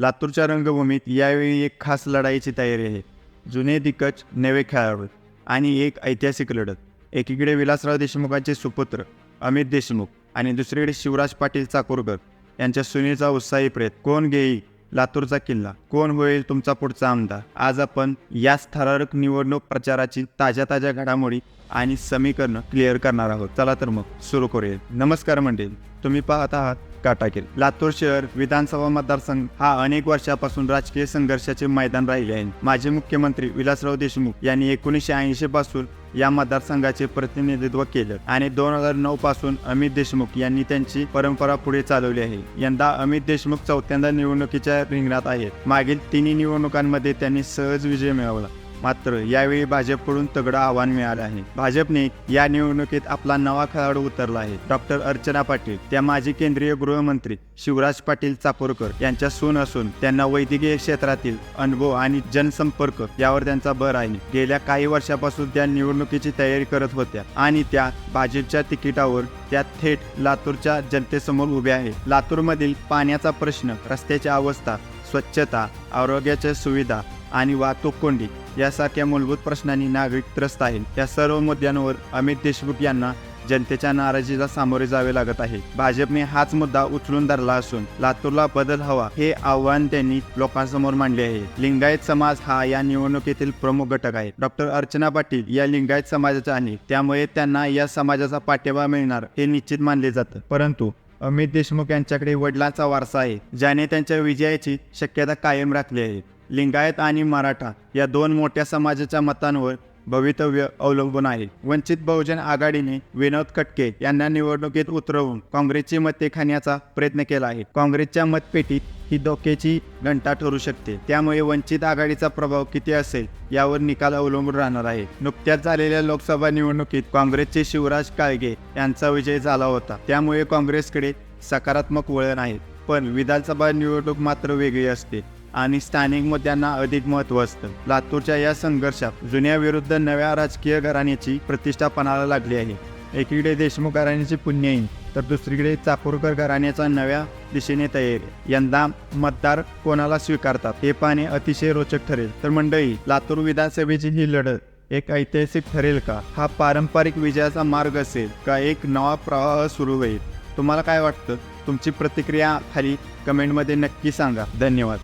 लातूरच्या रंगभूमीत यावेळी एक खास लढाईची तयारी आहे. जुने दिग्गज नवे खेळाडू आणि एक ऐतिहासिक लढत. एकीकडे विलासराव देशमुखांचे सुपुत्र अमित देशमुख आणि दुसरीकडे शिवराज पाटील चाकूरकर यांच्या सुनेचा उत्साही प्रेत. कोण घेई लातूरचा किल्ला? कोण होईल तुमचा पुढचा आमदार? आज आपण याच थरारक निवडणूक प्रचाराची ताज्या ताज्या घडामोडी आणि समीकरणं क्लिअर करणार आहोत. चला तर मग सुरू करूया. नमस्कार मंडळी तुम्ही पाहत आहात काटाकीर लातूर शहर विधानसभा मतदारसंघ हा अनेक वर्षापासून राजकीय संघर्षाचे मैदान राहिले आहे. माजी मुख्यमंत्री विलासराव देशमुख यांनी एकोणीसशे ऐंशी पासून या मतदारसंघाचे प्रतिनिधित्व केलं आणि दोन हजार नऊ पासून अमित देशमुख यांनी त्यांची परंपरा पुढे चालवली आहे. यंदा अमित देशमुख चौथ्यांदा निवडणुकीच्या रिंगणात आहेत. मागील तिन्ही निवडणुकांमध्ये त्यांनी सहज विजय मिळवला. मात्र यावेळी भाजपकडून तगडं आव्हान मिळालं आहे. भाजपने या निवडणुकीत आपला नवा खेळाडू उतरला आहे. डॉक्टर अर्चना पाटील त्या माजी केंद्रीय गृहमंत्री शिवराज पाटील चापोरकर यांच्या सून असून त्यांना वैद्यकीय क्षेत्रातील अनुभव आणि जनसंपर्क यावर त्यांचा भर आहे. गेल्या काही वर्षापासून त्या निवडणुकीची तयारी करत होत्या आणि त्या भाजपच्या तिकिटावर त्या थेट लातूरच्या जनतेसमोर उभ्या आहेत. लातूरमधील पाण्याचा प्रश्न रस्त्याची अवस्था स्वच्छता आरोग्याच्या सुविधा आणि वाहतूक कोंडी यासारख्या मूलभूत प्रश्नांनी नागरिक त्रस्त आहेत. त्या सर्व मुद्द्यांवर अमित देशमुख यांना जनतेच्या नाराजीला सामोरे जावे लागत आहे. भाजपने हाच मुद्दा उचलून धरला असून लातूरला बदल हवा हे आव्हान त्यांनी लोकांसमोर मांडले आहे. लिंगायत समाज हा या निवडणुकीतील प्रमुख घटक आहे. डॉक्टर अर्चना पाटील या लिंगायत समाजाच्या आणि त्यामुळे त्यांना या समाजाचा पाठिंबा मिळणार हे निश्चित मानले जातं. परंतु अमित देशमुख यांच्याकडे वडिलांचा वारसा आहे ज्याने त्यांच्या विजयाची शक्यता कायम राखली आहे. लिंगायत आणि मराठा या दोन मोठ्या समाजाच्या मतांवर भवितव्य अवलंबून आहे. वंचित बहुजन आघाडीने विनोद कटके यांना निवडणुकीत उतरवून काँग्रेसची मते खाण्याचा प्रयत्न केला आहे. काँग्रेसच्या मतपेटीत ही धोक्याची घंटा ठरू शकते. त्यामुळे वंचित आघाडीचा प्रभाव किती असेल यावर निकाल अवलंबून राहणार आहे. नुकत्याच झालेल्या लोकसभा निवडणुकीत काँग्रेसचे शिवराज काळगे यांचा विजय झाला होता. त्यामुळे काँग्रेसकडे सकारात्मक वळण आहे. पण विधानसभा निवडणूक मात्र वेगळी असते. आणि स्थानिक मुद्द्यांना अधिक महत्त्व असतं. लातूरच्या या संघर्षात जुन्या विरुद्ध नव्या राजकीय घराण्याची प्रतिष्ठा पणाला लागली आहे. एकीकडे देशमुख घराण्याची पुण्यहीन तर दुसरीकडे चाकूरकर घराण्याचा नव्या दिशेने तयारी. यंदा मतदार कोणाला स्वीकारतात हे पाहणे अतिशय रोचक ठरेल. तर मंडळी लातूर विधानसभेची ही लढत एक ऐतिहासिक ठरेल का? हा पारंपरिक विजयाचा मार्ग असेल का एक नवा प्रवाह सुरू होईल? तुम्हाला काय वाटतं? तुमची प्रतिक्रिया खाली कमेंटमध्ये नक्की सांगा. धन्यवाद.